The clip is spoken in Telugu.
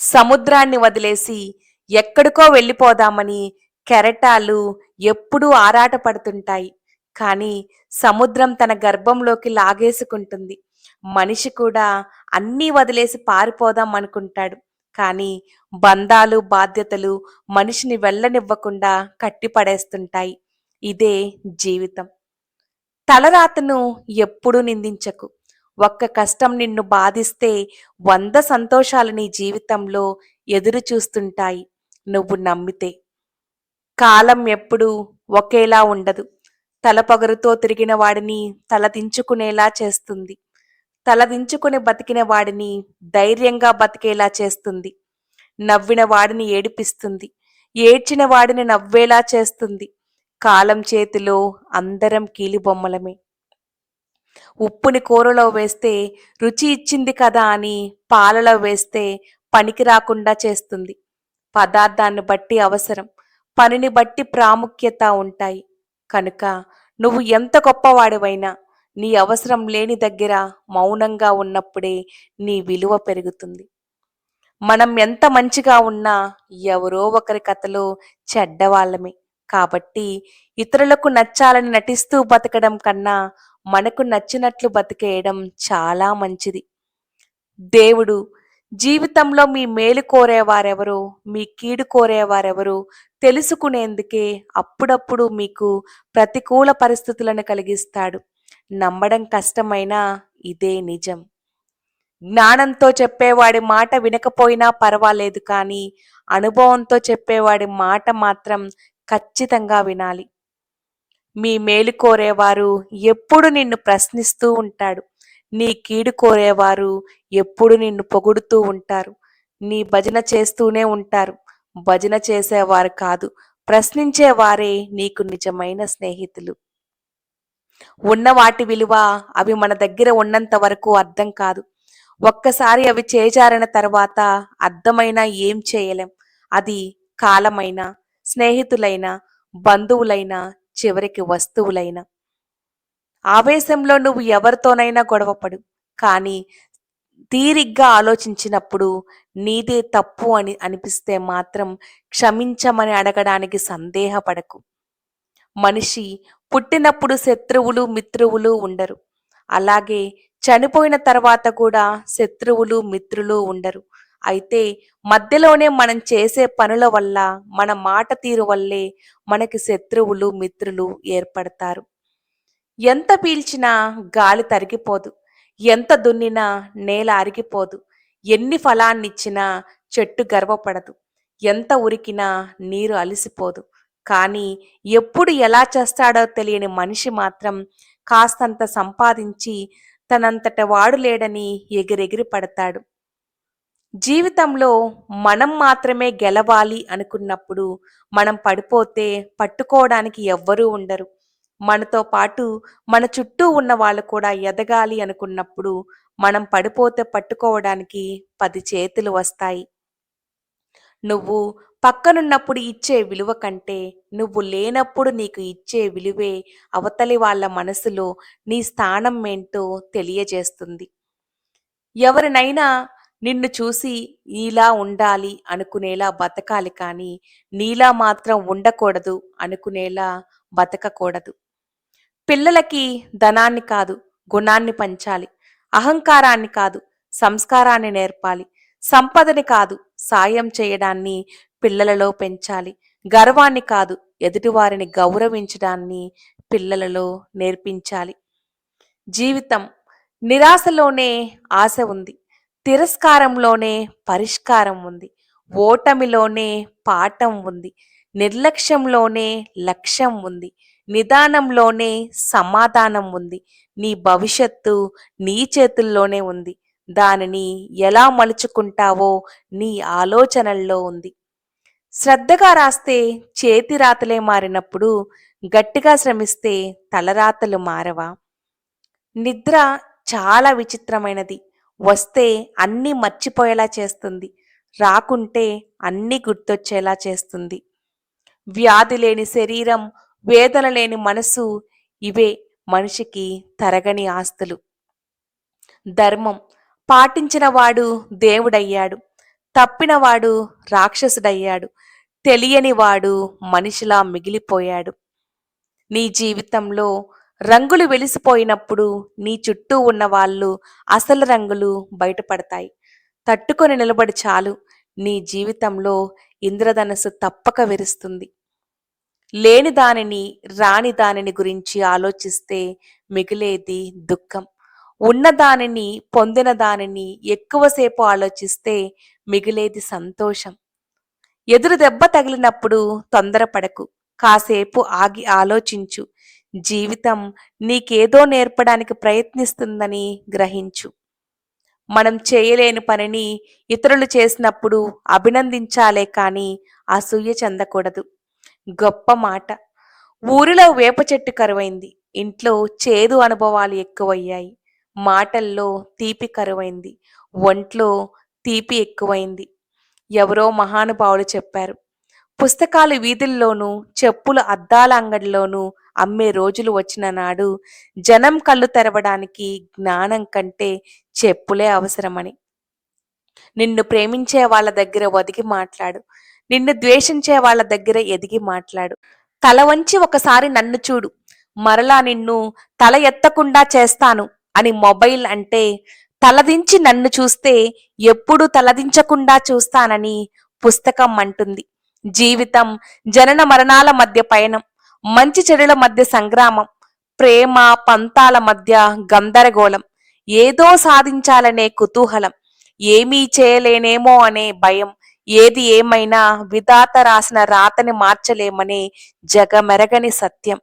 సముద్రాన్ని వదిలేసి ఎక్కడికో వెళ్ళిపోదామని కెరటాలు ఎప్పుడూ ఆరాటపడుతుంటాయి. కానీ సముద్రం తన గర్భంలోకి లాగేసుకుంటుంది. మనిషి కూడా అన్నీ వదిలేసి పారిపోదాం అనుకుంటాడు. కానీ బంధాలు బాధ్యతలు మనిషిని వెళ్ళనివ్వకుండా కట్టిపడేస్తుంటాయి. ఇదే జీవితం. తలరాతను ఎప్పుడూ నిందించకు. ఒక్క కష్టం నిన్ను బాధిస్తే వంద సంతోషాలు నీ జీవితంలో ఎదురు చూస్తుంటాయి. నువ్వు నమ్మితే. కాలం ఎప్పుడూ ఒకేలా ఉండదు. తలపొగరుతో తిరిగిన వాడిని తలదించుకునేలా చేస్తుంది. తలదించుకుని బతికిన వాడిని ధైర్యంగా బతికేలా చేస్తుంది. నవ్విన వాడిని ఏడిపిస్తుంది. ఏడ్చిన వాడిని నవ్వేలా చేస్తుంది. కాలం చేతిలో అందరం కీలిబొమ్మలమే. ఉప్పుని కూరలో వేస్తే రుచి ఇచ్చింది కదా అని పాలలో వేస్తే పనికి రాకుండా చేస్తుంది. పదార్థాన్ని బట్టి అవసరం. పనిని బట్టి ప్రాముఖ్యత ఉంటాయి. కనుక నువ్వు ఎంత గొప్పవాడివైనా నీ అవసరం లేని దగ్గర మౌనంగా ఉన్నప్పుడే నీ విలువ పెరుగుతుంది. మనం ఎంత మంచిగా ఉన్నా ఎవరో ఒకరి కథలో చెడ్డవాళ్ళమే. కాబట్టి ఇతరులకు నచ్చాలని నటిస్తూ బతకడం కన్నా మనకు నచ్చినట్లు బతికేయడం చాలా మంచిది. దేవుడు జీవితంలో మీ మేలు కోరేవారెవరో మీ కీడు కోరేవారెవరో తెలుసుకునేందుకే అప్పుడప్పుడు మీకు ప్రతికూల పరిస్థితులను కలిగిస్తాడు. నమ్మడం కష్టమైనా ఇదే నిజం. జ్ఞానంతో చెప్పేవాడి మాట వినకపోయినా పర్వాలేదు కానీ అనుభవంతో చెప్పేవాడి మాట మాత్రం ఖచ్చితంగా వినాలి. మీ మేలు కోరేవారు ఎప్పుడు నిన్ను ప్రశ్నిస్తూ ఉంటాడు. నీ కీడు కోరేవారు ఎప్పుడు నిన్ను పొగుడుతూ ఉంటారు. నీ భజన చేస్తూనే ఉంటారు. భజన చేసేవారు కాదు. ప్రశ్నించేవారే నీకు నిజమైన స్నేహితులు. ఉన్న వాటి విలువ అవి మన దగ్గర ఉన్నంత వరకు అర్థం కాదు. ఒక్కసారి అవి చేజారిన తర్వాత అర్థమైనా ఏం చేయలేం. అది కాలమైనా స్నేహితులైనా బంధువులైనా చివరికి వస్తువులైనా. ఆవేశంలో నువ్వు ఎవరితోనైనా గొడవపడు కానీ తీరిగ్గా ఆలోచించినప్పుడు నీదే తప్పు అని అనిపిస్తే మాత్రం క్షమించమని అడగడానికి సందేహపడకు. మనిషి పుట్టినప్పుడు శత్రువులు మిత్రువులు ఉండరు. అలాగే చనిపోయిన తర్వాత కూడా శత్రువులు మిత్రులు ఉండరు. అయితే మధ్యలోనే మనం చేసే పనుల వల్ల మన మాట తీరు వల్లే మనకి శత్రువులు మిత్రులు ఏర్పడతారు. ఎంత పీల్చినా గాలి తరిగిపోదు. ఎంత దున్నినా నేల అరిగిపోదు. ఎన్ని ఫలాన్నిచ్చినా చెట్టు గర్వపడదు. ఎంత ఉరికినా నీరు అలిసిపోదు. కానీ ఎప్పుడు ఎలా చేస్తాడో తెలియని మనిషి మాత్రం కాస్తంత సంపాదించి తనంతట వాడు లేడని ఎగిరెగిరి పడతాడు. జీవితంలో మనం మాత్రమే గెలవాలి అనుకున్నప్పుడు మనం పడిపోతే పట్టుకోవడానికి ఎవ్వరూ ఉండరు. మనతో పాటు మన చుట్టూ ఉన్న వాళ్ళు కూడా ఎదగాలి అనుకున్నప్పుడు మనం పడిపోతే పట్టుకోవడానికి పది చేతులు వస్తాయి. నువ్వు పక్కనున్నప్పుడు ఇచ్చే విలువ కంటే నువ్వు లేనప్పుడు నీకు ఇచ్చే విలువే అవతలి వాళ్ళ మనసులో నీ స్థానం ఏంటో తెలియజేస్తుంది. ఎవరినైనా నిన్ను చూసి నీలా ఉండాలి అనుకునేలా బతకాలి కానీ నీలా మాత్రం ఉండకూడదు అనుకునేలా బతకకూడదు. పిల్లలకి ధనాన్ని కాదు గుణాన్ని పంచాలి. అహంకారాన్ని కాదు సంస్కారాన్ని నేర్పాలి. సంపదని కాదు సాయం చేయడాన్ని పిల్లలలో పెంచాలి. గర్వాన్ని కాదు ఎదుటివారిని గౌరవించడాన్ని పిల్లలలో నేర్పించాలి. జీవితం నిరాశలోనే ఆశ ఉంది. తిరస్కారంలోనే పరిష్కారం ఉంది. ఓటమిలోనే పాఠం ఉంది. నిర్లక్ష్యంలోనే లక్ష్యం ఉంది. నిదానంలోనే సమాధానం ఉంది. నీ భవిష్యత్తు నీ చేతుల్లోనే ఉంది. దానిని ఎలా మలుచుకుంటావో నీ ఆలోచనల్లో ఉంది. శ్రద్ధగా రాస్తే చేతి రాతలే మారినప్పుడు గట్టిగా శ్రమిస్తే తలరాతలు మారవా? నిద్ర చాలా విచిత్రమైనది. వస్తే అన్నీ మర్చిపోయేలా చేస్తుంది. రాకుంటే అన్నీ గుర్తొచ్చేలా చేస్తుంది. వ్యాధి లేని శరీరం వేదన లేని మనసు ఇవే మనిషికి తరగని ఆస్తులు. ధర్మం. పాటించిన వాడు దేవుడయ్యాడు. తప్పినవాడు రాక్షసుడయ్యాడు. తెలియనివాడు మనిషిలా మిగిలిపోయాడు. నీ జీవితంలో రంగులు వెలిసిపోయినప్పుడు నీ చుట్టూ ఉన్న వాళ్ళు అసలు రంగులు బయటపడతాయి. తట్టుకొని నిలబడి చాలు. నీ జీవితంలో ఇంద్రధనస్సు తప్పక విరుస్తుంది. లేని దానిని రాని దానిని గురించి ఆలోచిస్తే మిగిలేది దుఃఖం. ఉన్న దానిని పొందిన దానిని ఎక్కువసేపు ఆలోచిస్తే మిగిలేది సంతోషం. ఎదురు దెబ్బ తగిలినప్పుడు తొందరపడకు. కాసేపు ఆగి ఆలోచించు. జీవితం నీకేదో నేర్పడానికి ప్రయత్నిస్తుందని గ్రహించు. మనం చేయలేని పనిని ఇతరులు చేసినప్పుడు అభినందించాలే కానీ అసూయ చెందకూడదు. గొప్ప మాట. ఊరిలో వేప చెట్టు కరువైంది. ఇంట్లో చేదు అనుభవాలు ఎక్కువయ్యాయి. మాటల్లో తీపి కరువైంది. ఒంట్లో తీపి ఎక్కువైంది. ఎవరో మహానుభావులు చెప్పారు. పుస్తకాలు వీధుల్లోనూ చెప్పులు అద్దాల అంగడిలోనూ అమ్మే రోజులు వచ్చిన నాడు జనం కళ్ళు తెరవడానికి జ్ఞానం కంటే చెప్పులే అవసరమని. నిన్ను ప్రేమించే వాళ్ళ దగ్గర ఒదిగి మాట్లాడు. నిన్ను ద్వేషించే వాళ్ళ దగ్గర ఎదిగి మాట్లాడు. తల వంచి ఒకసారి నన్ను చూడు. మరలా నిన్ను తల ఎత్తకుండా చేస్తాను అని మొబైల్ అంటే తలదించి నన్ను చూస్తే ఎప్పుడు తలదించకుండా చూస్తానని పుస్తకం అంటుంది. జీవితం జనన మరణాల మధ్య పయనం. మంచి చెడుల మధ్య సంగ్రామం ప్రేమ పంతాల మధ్య గందరగోళం ఏదో సాధించాలనే కుతూహలం ఏమీ చేయలేనేమో అనే భయం ఏది ఏమైనా విధాత రాసిన రాతని మార్చలేమనే జగమెరగని సత్యం.